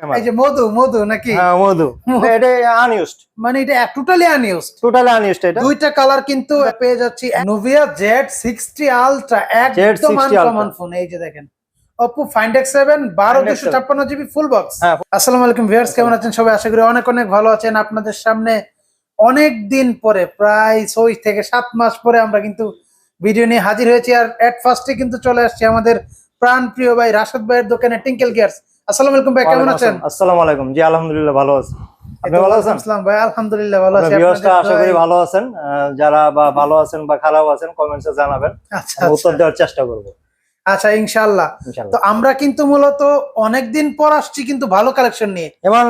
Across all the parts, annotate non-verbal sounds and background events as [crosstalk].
এই যে মধু মধু নাকি? হ্যাঁ মধু। এটা আনইউজড মানে এটা টোটালি আনইউজ টোটালি আনইউজড এটা। দুইটা কালার কিন্তু পেয়ে যাচ্ছি। নোভিয়া জেড আলট্রা একদম Z60 আনকমন ফোন এই যে দেখেন। ওপো ফাইন্ড এক্স সেভেন বারো Find X7 দুশো ছাপ্পান্ন জিবি ফুল বক্স হ্যাঁ। আসসালামু আলাইকুম ভিউয়ার্স কেমন আছেন? সবাই আশা করি অনেক অনেক ভালো আছেন। আপনাদের সামনে অনেক দিন পরে প্রায় ছয় থেকে সাত মাস পরে আমরা কিন্তু ভিডিও নিয়ে হাজির হয়েছি। আর এট ফার্স্টে কিন্তু চলে আসছে আমাদের প্রাণ প্রিয় ভাই রাশেদ ভাইয়ের দোকানে টিঙ্কেল গিয়ার্স আসসালামু আলাইকুম ভাই কেমন আছেন? আসসালামু। আলাইকুম। জি আলহামদুলিল্লাহ ভালো আছি। আপনি ভালো আছেন? আসসালাম ভাই আলহামদুলিল্লাহ ভালো আছি। ভিউয়ার্সটা আশা করি ভালো আছেন। যারা বা ভালো আছেন বা খারাপ আছেন কমেন্টসে জানাবেন। আচ্ছা উত্তর আচ্ছা। দেওয়ার চেষ্টা করব। আচ্ছা ইনশাআল্লাহ। তো আমরা কিন্তু মূলত অনেকদিন পর আসছি কিন্তু ভালো কালেকশন নিয়ে। এবং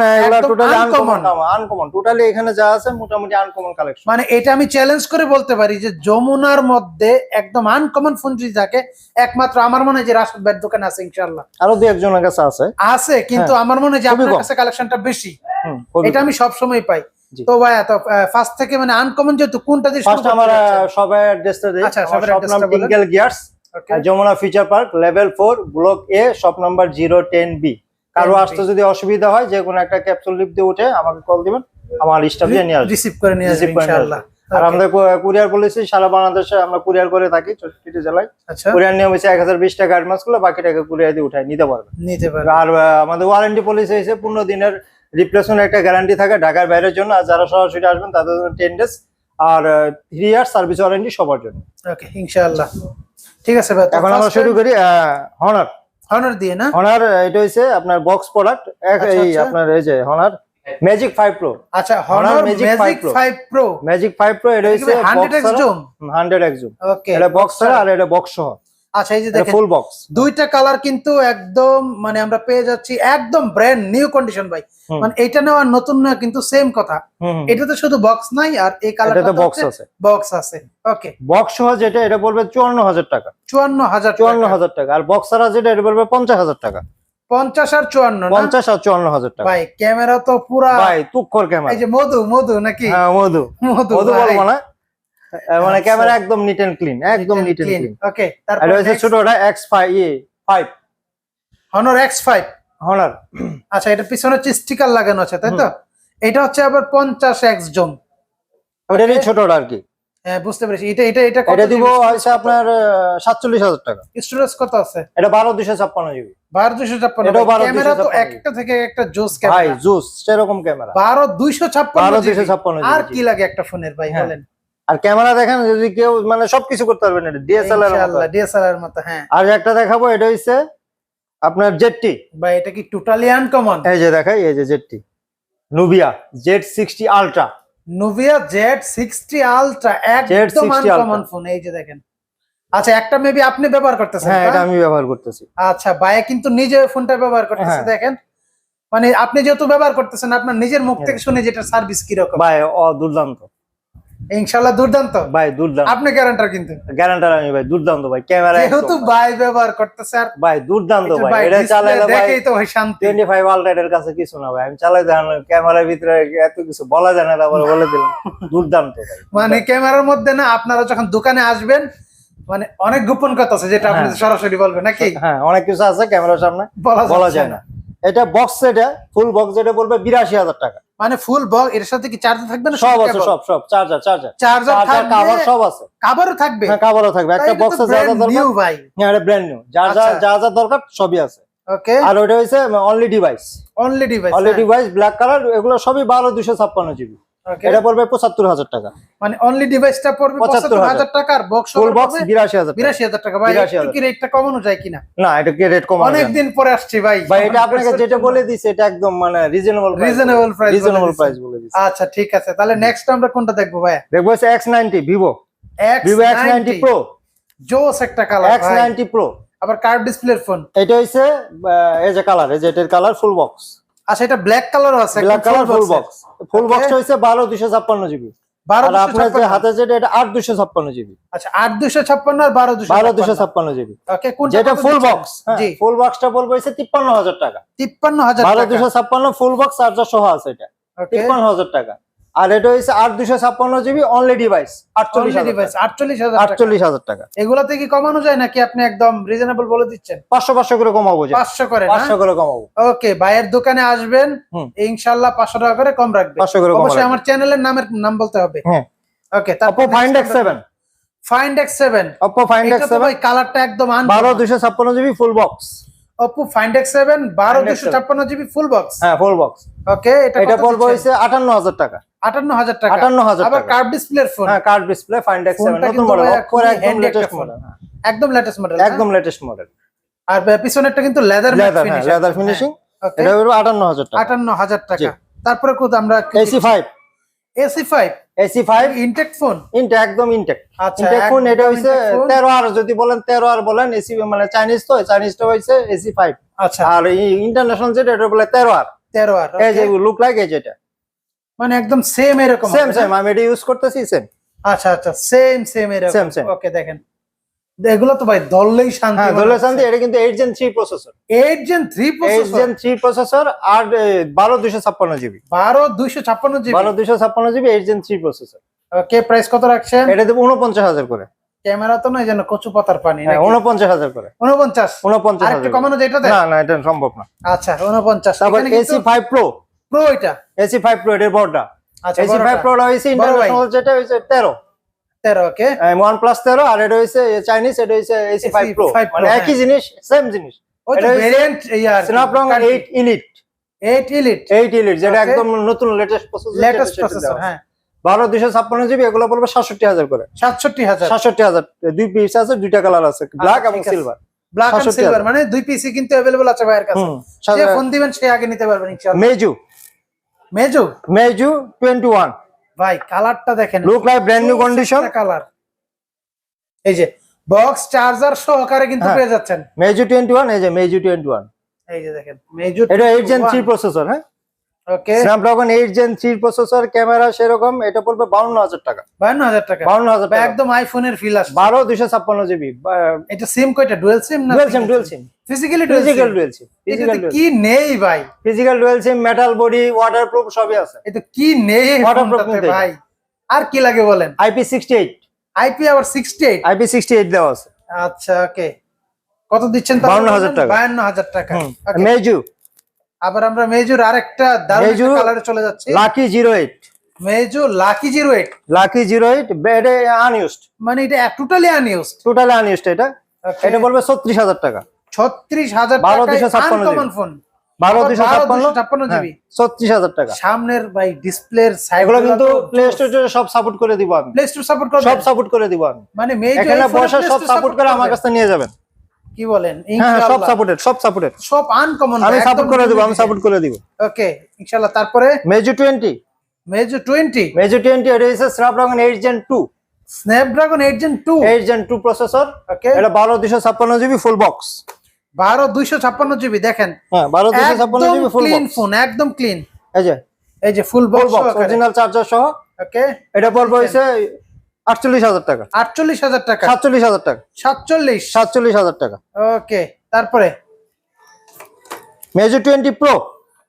টোটালি আনকমন আনকমন টোটালি এখানে যা আছে মোটামুটি আনকমন কালেকশন মানে এটা আমি চ্যালেঞ্জ করে বলতে পারি যে যমুনার মধ্যে একদম আনকমন ফোন যদি থাকে একমাত্র আমার মনে হয় যে রাশেদ ভাইয়ের দোকানে আছে ইনশাল্লাহ আরও দু একজনের কাছে আছে। আছে কিন্তু আমার মনে হয় যে হ্যাঁ। আপনার কাছে কালেকশনটা বেশি। এটা আমি সব সময় পাই তো ভাইয়া তো ফার্স্ট থেকে মানে আনকমন যেহেতু কোনটা দিয়ে ফার্স্ট আমার সবাই অ্যাড্রেসটা দেই। আচ্ছা, সবার নাম tinkle gears. Jamuna future park level four block A shop number zero ten B কারও আসতে যদি অসুবিধা হয় যে কোনো একটা ক্যাপসুল লিপ দিয়ে উঠে আমাকে কল দিবেন আমার স্টাফ দিয়ে নিয়ে আসবে। রিসিভ করে নিয়ে করে ইনশাআল্লাহ। আর. আমাদের কুরিয়ার পলিসি সারা বাংলাদেশে আমরা কুরিয়ার করে থাকি চৌষট্টি জেলায়। আচ্ছা। কুরিয়ার নিয়ম হচ্ছে এক হাজার বিশ টাকা অ্যাডভান্স করলে বাকি টাকা কুরিয়ার দিয়ে উঠায় নিতে পারবে নিতে পারে আর আমাদের ওয়ারেন্টি পলিসি হয়েছে পনেরো দিনের রিপ্লেসমেন্ট একটা গ্যারান্টি থাকে ঢাকার বাইরের জন্য আর যারা সরাসরি আসবেন তাদের জন্য টেন ডেজ আর থ্রি ইয়ার সার্ভিস ওয়ারেন্টি সবার জন্য। ওকে ইনশাআল্লাহ। ঠিক আছে ভাই এখন আমরা শুরু করি হনার হনার দিয়ে না? হনার এটা হইছে আপনার বক্স প্রোডাক্ট এক এই আচ্ছা। আপনার এই যে হনার ম্যাজিক 5 প্রো আচ্ছা Honor magic 5 Pro। 5 pro magic 5 pro এটা hundred X zoom 100x zoom okay এটা বক্স আর এটা বক্স সহ। আচ্ছা এই যে দেখেন ফুল বক্স দুইটা কালার কিন্তু একদম মানে আমরা পেয়ে যাচ্ছি একদম ব্র্যান্ড নিউ কন্ডিশন ভাই। মানে এটা নেওয়ার নতুন না কিন্তু সেম কথা। এটাতে শুধু বক্স নাই আর এই এটাতে কালারটা বক্স আছে। বক্স আছে। ওকে বক্স সহ যেটা এটা বলবে চুয়ান্ন হাজার টাকা। চুয়ান্ন হাজার চুয়ান্ন হাজার টাকা। আর বক্স ছাড়া যেটা এটা বলবে পঞ্চাশ হাজার টাকা। পঞ্চাশ আর চুয়ান্ন না? পঞ্চাশ আর চুয়ান্ন হাজার টাকা। ভাই ক্যামেরা তো পুরা ভাই তুক্ষর ক্যামেরা এই যে মধু মধু নাকি? হ্যাঁ মধু। মধু মধু বলব না। মানে আচ্ছা। ক্যামেরা একদম নিট এন্ড ক্লিন একদম নিট এন্ড ক্লিন ওকে এটা তারপর হচ্ছে ছোটটা এক্স ফাইভ ইয়ে ফাইভ হনর এক্স ফাইভ আচ্ছা এটা পিছনে হচ্ছে স্টিকার লাগানো আছে তাই তো? এটা হচ্ছে আবার পঞ্চাশ এক্স জোন ওটারই ছোটটা আর কি। হ্যাঁ বুঝতে পেরেছি। এটা এটা এটা এটা দিব হচ্ছে আপনার সাতচল্লিশ হাজার টাকা। স্টোরেজ কত আছে? এটা বারো দুশো ছাপ্পান্ন জিবি বারো দুশো ছাপ্পান্ন। ক্যামেরা তো একটা থেকে একটা জোস ভাই ক্যামেরা। জুস সেরকম ক্যামেরা। বারো দুইশো ছাপ্পান্ন বারো GB দুশো ছাপ্পান্ন আর কি লাগে একটা ফোনের ভাই হ্যাঁ। বলেন? আর ক্যামেরা দেখেন যদি কেউ মানে সবকিছু করতে পারবেন এটা ডিএসএলআর ডিএসএলআর মতো। হ্যাঁ। আর একটা দেখাবো এটা হচ্ছে আপনার জেটটি বা এটা কি টোটালি আনকমন এই যে দেখাই এই যে জেটটি Nubia Z sixty ultra Nubia Z sixty ultra একদম Z60 আনকমন। ফোন এই যে দেখেন। আচ্ছা একটা মেবি আপনি ব্যবহার করতেছেন হ্যাঁ এটা আমি ব্যবহার করতেছি। আচ্ছা ভাইয়া কিন্তু নিজে ফোনটা ব্যবহার করতেছে হ্যাঁ। দেখেন। মানে আপনি যেহেতু ব্যবহার করতেছেন আপনার নিজের মুখ থেকে শুনে যেটা সার্ভিস কীরকম? ভাই অ দুর্দান্ত। ইনশাআল্লাহ দুর্দান্ত। ভাই দুর্দান্ত। আপনি গ্যারান্টার কিন্তু। গ্যারান্টার আমি ভাই দুর্দান্ত ভাই ক্যামেরা যেহেতু ভাই ব্যবহার করতেছে আর ভাই দুর্দান্ত ভাই এটা চালাইলে ভাই দেখেই তো ভাই শান্তি। টোয়েন্টি ফাইভ আলট্রাটের কাছে কিছু না ভাই। আমি চালাই দেন ক্যামেরার ভিতরে এত কিছু বলা যায় না তারপরে বলে দিলাম। [laughs] দুর্দান্ত ভাই। মানে ক্যামেরার মধ্যে না আপনারা যখন দোকানে আসবেন মানে অনেক গোপন কথা আছে যেটা আপনি হ্যাঁ। সরাসরি বলবেন নাকি? হ্যাঁ অনেক কিছু আছে ক্যামেরার সামনে। বলা যায় না। এটা বক্স সেটে ফুল বক্স যেটা বলবে বিরাশি হাজার টাকা। মানে ফুল বক্স এর সাথে কি চার্জার থাকবে না সব আছে সব সব চার্জার চার্জার চার্জার থাকবে কাভার সব আছে। কভারও থাকবে। হ্যাঁ কভারও থাকবে। একটা বক্সে যা যা দরকার নিউ ভাই। হ্যাঁ এটা ব্র্যান্ড নিউ যা যা আচ্ছা। যা যা দরকার সবই আছে। ওকে আর ওটা হইছে only device only device only device black colour এগুলো সবই বারো দুশো ছাপ্পান্ন জিবি ওকে এটা পড়বে পঁচাত্তর হাজার টাকা। মানে অনলি ডিভাইসটা পড়বে 75,000 পঁচাত্তর হাজার টাকার বক্স ফুল বক্স বিরাশি হাজার টাকা। বিরাশি হাজার টাকা। ভাই 82,000 একটু কি রেটটা কমানো যায় কিনা? না এটা কি রেট কম অনেকদিন পরে আসছি ভাই। ভাই এটা আপনাকে যেটা বলে দিছে এটা একদম মানে reasonable reasonable price reasonable price বলে দিছে। আচ্ছা ঠিক আছে। তাহলে নেক্সট আমরা কোনটা দেখব ভাই? দেখব হচ্ছে X ninety Vivo X Vivo X ninety pro জোস একটা কালার এক্স নাইনটি প্রো আবার কার্ভ ডিসপ্লের ফোন এটা আহ, এই যে কালার এই যে এটার কালার ফুল বক্স আচ্ছা এটা ব্ল্যাক কালারও আছে black colour full box full হচ্ছে বারো দুশো ছাপ্পান্ন জিবি আর আপনার যে হাতে যেটা এটা আট দুশো ছাপ্পান্ন জিবি আচ্ছা আট দুশো ছাপ্পান্ন আর বারো দুশো বারো দুশো ছাপ্পান্ন জিবি ওকে কোনটা যেটা ফুল বক্স জি। ফুল বক্সটা বলব তিপ্পান্ন হাজার টাকা। তিপ্পান্ন হাজার বারো টাকা। দুশো ছাপ্পান্ন ফুল বক্স চার্জার সহ আছে এটা। ওকে তিপ্পান্ন হাজার টাকা। আর এটা হচ্ছে আট দুশো ছাপ্পান্ন জিবি অনলি ডিভাইস আটচল্লিশ ডিভাইস আটচল্লিশ হাজার টাকা। আটচল্লিশ হাজার টাকা। এগুলাতে কি কমানো যায় নাকি আপনি একদম রিজনেবল বলে দিচ্ছেন? পাঁচশো পাঁচশো করে কমাবো যে। পাঁচশো করে পাঁচশো করে কমাবো। ওকে ভাইয়ের দোকানে আসবেন। ইনশাল্লাহ পাঁচশো টাকা করে কম রাখবে পাঁচশো করে অবশ্যই আমার চ্যানেলের নামের নাম বলতে হবে। হ্যাঁ। Okay Oppo find X seven find X seven Oppo find X seven কালারটা একদম বারো দুশো ছাপ্পান্ন জিবি ফুল বক্স বারো Find X7 ছাপ্পান্ন জিবি ফুল বক্স হ্যাঁ ফুল বক্স ওকে এটা এটা কত? হচ্ছে আটান্ন হাজার টাকা। আটান্ন হাজার টাকা। আটান্ন হাজার আবার টাকা। কার্ভ ডিসপ্লের ফোন হ্যাঁ কার্ড ডিসপ্লে সেভেন ফোনটা নতুন কিন্তু মডেল খুবই একদম লেটেস্ট ফোন। মডেল একদম লেটেস্ট মডেল একদম লেটেস্ট মডেল আর পিছনেরটা কিন্তু লেদার লেদার হ্যাঁ লেদার ফিনিশিং এটা হলো আটান্ন হাজার টাকা। আটান্ন হাজার জি। টাকা তারপরে কোথা আমরা ace five ace five ace five intact phone intact একদম ইনটেক আচ্ছা ইনটেক ফোন এটা একদম হচ্ছে intake phone। তেরো আর যদি বলেন তেরো আর বলেন এসি মানে চাইনিজ তো চাইনিজটা হচ্ছে এসি ফাইভ আচ্ছা। আর ইন্টারন্যাশনাল যেটা এটা বলে তেরো আর। তেরো আর এই যে লুক লাইক এই যেটা। মানে একদম সেম এরকম সেম সেম আমি এটা ইউজ করতেছি সেম আচ্ছা আচ্ছা সেম সেম এরকম. ওকে দেখেন। এগুলো তো ভাই ধরলেই শান্তি হ্যাঁ দোলে শান্তি এটা কিন্তু eight gen three processor eight gen three eight processor gen three processor আর বারো দুশো ছাপ্পান্ন জিবি বারো দুইশো ছাপ্পান্ন জিবি বারো দুশো ছাপ্পান্ন GB eight gen three processor কে প্রাইস কত রাখছেন? এটা দেবো উনপঞ্চাশ হাজার করে। ক্যামেরা তো নয় যেন কচু পাতার পানি হ্যাঁ? উনপঞ্চাশ হাজার করে। উনপঞ্চাশ? উনপঞ্চাশ আর হাজার একটু কমানো যায় এটাতে? না না এটা সম্ভব না। আচ্ছা উনপঞ্চাশ। তারপর এসি ফাইভ প্রো প্রো এটা? এসি ফাইভ প্রো এটার বড়টা। আচ্ছা এসি ফাইভ প্রো বড় ইন্টারন্যাশনাল যেটা হয়েছে তেরো। তেরো ওকে ওয়ান প্লাস তেরো আর এটা হয়েছে চাইনিজ এটা হয়েছে AC five pro AC5 Pro, মানে হ্যাঁ। একই জিনিস সেম জিনিস ওই তো এটা হচ্ছে ভেরিয়েন্ট ইয়ার Snapdragon eight elite eight elite eight elite যেটা Okay. একদম নতুন লেটেস্ট প্রসেসর লেটেস্ট প্রসেসর হ্যাঁ বারো দুশো ছাপ্পান্ন জিবি এগুলো পড়বে সাতষট্টি হাজার করে সাতষট্টি হাজার সাতষট্টি হাজার দুই পিস আছে দুইটা কালার আছে ব্ল্যাক এবং ঠিক আছে। সিলভার ব্ল্যাক এন্ড 67 সিলভার মানে দুই পিসি কিন্তু अवेलेबल আছে ভাইয়ের কাছে হুম যে ফোন দিবেন সে আগে নিতে পারবেন ইনশাআল্লাহ মেজু মেজু মেজু টোয়েন্টি ওয়ান ভাই কালারটা দেখেন। Look like brand new condition colour. এই যে বক্স চার্জার সহকারে কিন্তু হ্যাঁ। পেয়ে যাচ্ছেন। মেজু টোয়েন্টি ওয়ান এই যে মেজু টোয়েন্টি ওয়ান এই যে দেখেন মেজু এটা এইট জেন 3 প্রসেসর হ্যাঁ? Okay Snapdragon eight gen three processor camera সেরকম এটা পড়বে বাউন্ন হাজার টাকা। বায়ান্ন হাজার টাকা। বাউন্ন হাজার বা টাকা। একদম আইফোনের ফিল বারো দুশো ছাপ্পান্ন জিবি এটা সিম কয়টা ডুয়েল সিম না dual SIM dual SIM physically dual physical SIM dual SIM physical কি নেই ভাই? Physical dual SIM metal body waterproof সবই আছে। এটা কি নেই এটা। ভাই? আর কি লাগে বলেন? আইপি সিক্সটি এইট আইপি আবার 68 আইপি সিক্সটি এইট দেওয়া আছে। আচ্ছা ওকে কত দিচ্ছেন 52,000 টাকা। বায়ান্ন হাজার টাকা। Okay, মেজু আবার আমরা মেজুর আরেকটা দারুণ মেজু কালারে চলে যাচ্ছি। Lucky zero eight Meizu lucky zero eight lucky zero eight এটা আনইউজড মানে এটা টোটালি আনইউজ টোটালি আনইউজড এটা। এটা বলবে ছত্রিশ হাজার টাকা। ছত্রিশ হাজার বারো টাকা দুশো ছাপ্পান্ন আনকমন। ফোন বারো আবার দুশো বারো ছাপ্পান্ন দুশো ছাপ্পান্ন হ্যাঁ, জিবি। ছত্রিশ হাজার টাকা। সামনের ভাই ডিসপ্লের সাইড এগুলো কিন্তু প্লে স্টোরে সব সাপোর্ট করে দিব আমি। প্লে স্টোর সাপোর্ট করবে সব সাপোর্ট করে দিব আমি। মানে মেজু এখানে বসে সব সাপোর্ট করে আমার কাছে নিয়ে যাবেন। কি বলেন? হ্যাঁ হ্যাঁ, সব সাপোর্টেড সব সাপোর্টেড সব আনকমন আমি সাপোর্ট করে দিব আমি সাপোর্ট করে দিব। ওকে ইনশাআল্লাহ তারপরে? মেজু টোয়েন্টি মেজু 20 মেজু টোয়েন্টি এটা হচ্ছে Snapdragon eight gen two Snapdragon 8 gen 2 eight gen two processor okay এটা বারো দুশো ছাপ্পান্ন জিবি ফুল বক্স 12 256 জিবি দেখেন। হ্যাঁ বারো দুশো ছাপ্পান্ন একদম জিবি ফুল ক্লিন ফোন একদম ক্লিন এই যে। এই যে ফুল বক্স অরিজিনাল চার্জার সহ। ওকে এটা পড়বে হচ্ছে আটচল্লিশ হাজার টাকা। 48000 টাকা। সাতচল্লিশ হাজার টাকা। 47 সাতচল্লিশ হাজার টাকা। ওকে তারপরে? Meizu twenty pro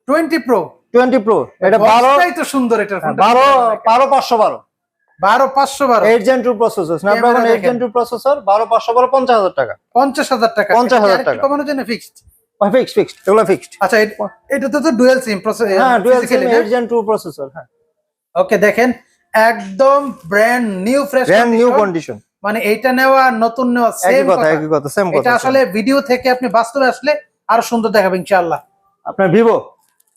20 pro twenty pro এটা বারো তো সুন্দর ফোনটা। বারো বারো পাঁচশো বারো। 12 512 eight gen two processor Snapdragon eight gen two processor বারো পাঁচশো বারো পঞ্চাশ হাজার টাকা। 50000 টাকা। 50,000 এটা কি আরেকটু টাকা। কমানোর জন্য ফিক্সড ফিক্সড ফিক্সড এগুলো ফিক্সড আচ্ছা এটা- তো ডুয়াল সিম প্রসেসর হ্যাঁ dual SIM eight gen two processor হ্যাঁ। ওকে দেখেন। একদম brand new fresh brand new condition মানে এইটা নেওয়া নতুন নেওয়া সেম কথা একই কথা সেম কথা এটা আসলে ভিডিও থেকে আপনি বাস্তবে আসলে আরও সুন্দর দেখাবে ইনশাআল্লাহ। আপনার ভিভো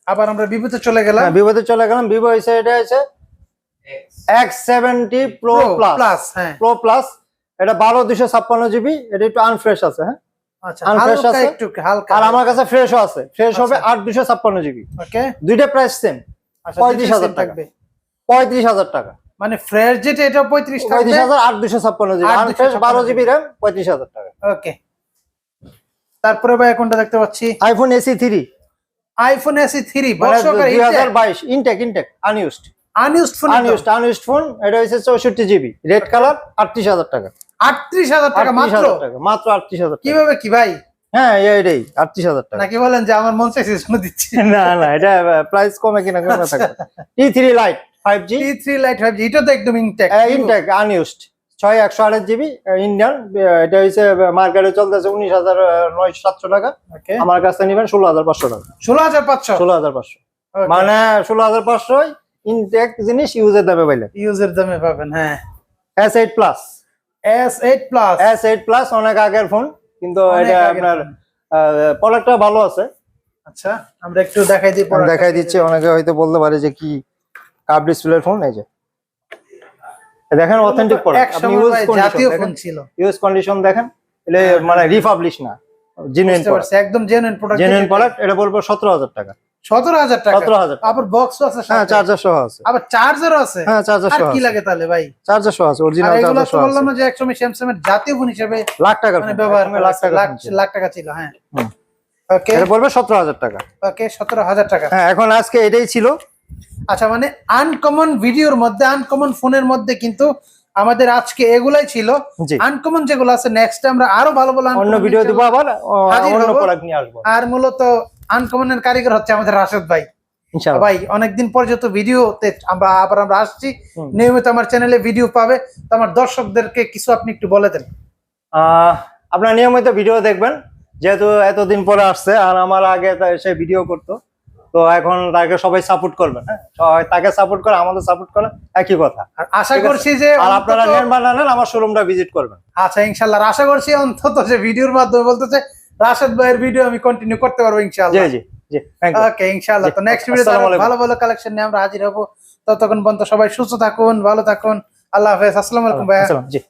আবার আমরা ভিভোতে চলে গেলাম। হ্যাঁ ভিভোতে চলে গেলাম। ভিভো এসে এটা আছে X seventy pro plus plus হ্যাঁ। প্রো প্লাস এটা বারো দুশো ছাপ্পান্ন জিবি এটা একটু আনফ্রেশ আছে হ্যাঁ? আচ্ছা হালকা আছে? একটু হালকা। আর আমার কাছে ফ্রেশও আছে। ফ্রেশ হবে আচ্ছা। দুশো ছাপ্পান্ন জিবি ওকে দুইটা প্রাইস সেম আচ্ছা 35,000 35,000 টাকা। পঁয়ত্রিশ হাজার টাকা। মানে ফ্রেশ যেটা এটা 35 থাকবে? পঁয়ত্রিশ হাজার আট দুশো ছাপ্পান্ন জিবি। 8,256 আনফ্রেশ বারো জিবি। র্যাম পঁয়ত্রিশ হাজার টাকা। ওকে। তারপরে ভাই কোনটা দেখতে পাচ্ছি? IPhone SE three iPhone SE 3 মানে দুই হাজার বাইশ intact intact unused unused phone unused unused phone এটা হচ্ছে চৌষট্টি জিবি। রেড কালার আটত্রিশ হাজার টাকা। 38000 টাকা আটত্রিশ মাত্র হাজার টাকা মাত্র আটত্রিশ হাজার কীভাবে কি ভাই? হ্যাঁ এটাই আটত্রিশ হাজার টাকা। নাকি বলেন যে আমার মন চাইছে দিচ্ছি। [laughs] না না এটা প্রাইস কমে কিনা কমে থাকে T three lite five G three lite five G এটা তো একদম ইনটেক ইনটেক আনইউজড ছয় একশো আঠাশ জিবি ইন্ডিয়ান এটা হচ্ছে মার্কেটে চলতেছে উনিশ হাজার নয়শো সাতশো টাকা। ওকে। আমার কাছ নেবেন ষোলো হাজার পাঁচশো টাকা। ষোলো হাজার পাঁচশো? ষোলো হাজার পাঁচশো। মানে ষোলো হাজার পাঁচশো ইনটেক জিনিস ইউজের দামে পাইলেন ইউজের দামে পাবেন হ্যাঁ। S eight plus S eight plus S eight plus অনেক আগের ফোন কিন্তু এটা আপনার প্রোডাক্টটা ভালো আছে। আচ্ছা আমরা একটু দেখাই দিই দেখাই দিচ্ছি অনেকে হয়তো বলতে পারে যে কি কাপ ডিসপ্লের ফোন এই যে। দেখেন অথেন্টিক প্রোডাক্ট আপনি ইউজ জাতীয় ফোন ছিল। ইউজ কন্ডিশন দেখেন। এটা হ্যাঁ, মানে রিপাবলিশ না। জেনুইন পারছি একদম জেনুইন প্রোডাক্ট জেনুইন প্রোডাক্ট এটা বলব সতেরো হাজার টাকা। সতেরো হাজার টাকা? সতেরো হাজার আবার বক্স আছে হ্যাঁ চার্জার সহ আছে। আবার চার্জারও আছে? হ্যাঁ চার্জার আর কি লাগে তাহলে ভাই? চার্জার সহ আছে অরিজিনাল চার্জার সহ বললাম আছে। না যে একসময় স্যামসাং এর জাতীয় ফোন হিসেবে লাখ টাকার মানে ব্যবহার লাখ। টাকার লাখ টাকা ছিল হ্যাঁ। ওকে এটা বলবে সতেরো হাজার টাকা। ওকে সতেরো হাজার টাকা। হ্যাঁ এখন আজকে এটাই ছিল। আচ্ছা মানে আনকমন ভিডিওর মধ্যে আনকমন ফোনের মধ্যে কিন্তু আমাদের আজকে এগুলাই ছিল। আনকমন যেগুলো আছে নেক্সট আমরা আরও ভালো ভালো অন্য ভিডিও দিব আবার অন্য প্রোডাক্ট নিয়ে আসব। আর মূলত আনকমনের কারিগর হচ্ছে আমাদের রাশেদ ভাই। ভাই অনেকদিন পর যত ভিডিওতে আমরা আবার আমরা আসছি নিয়মিত আমার চ্যানেলে ভিডিও পাবে। তো আমার দর্শকদেরকে কিছু আপনি একটু বলে দেন। আহ, আপনারা নিয়মিত ভিডিও দেখবেন যেহেতু এতদিন পরে আসছে আর আমার আগে সে ভিডিও করতো। তো এখন তাকে সবাই সাপোর্ট করবেন হ্যাঁ? তাকে সাপোর্ট করে আমাদের সাপোর্ট করে একই কথা। আর আশা করছি যে আর আপনারা নেন বা নেন আমার শোরুমটা ভিজিট করবেন। আচ্ছা ইনশাল্লাহ। আশা করছি অন্তত যে ভিডিওর মাধ্যমে বলতেছে রাশেদ ভাইয়ের ভিডিও আমি কন্টিনিউ করতে পারব ইনশাল্লাহ। জি জি ওকে ইনশাল্লাহ। তো নেক্সট আসসালামু ভালো ভালো কালেকশন নিয়ে আমরা হাজির হব। ততক্ষণ পর্যন্ত সবাই সুস্থ থাকুন ভালো থাকুন। আল্লাহ হাফেজ। আসসালামু আলাইকুম ভাই জি।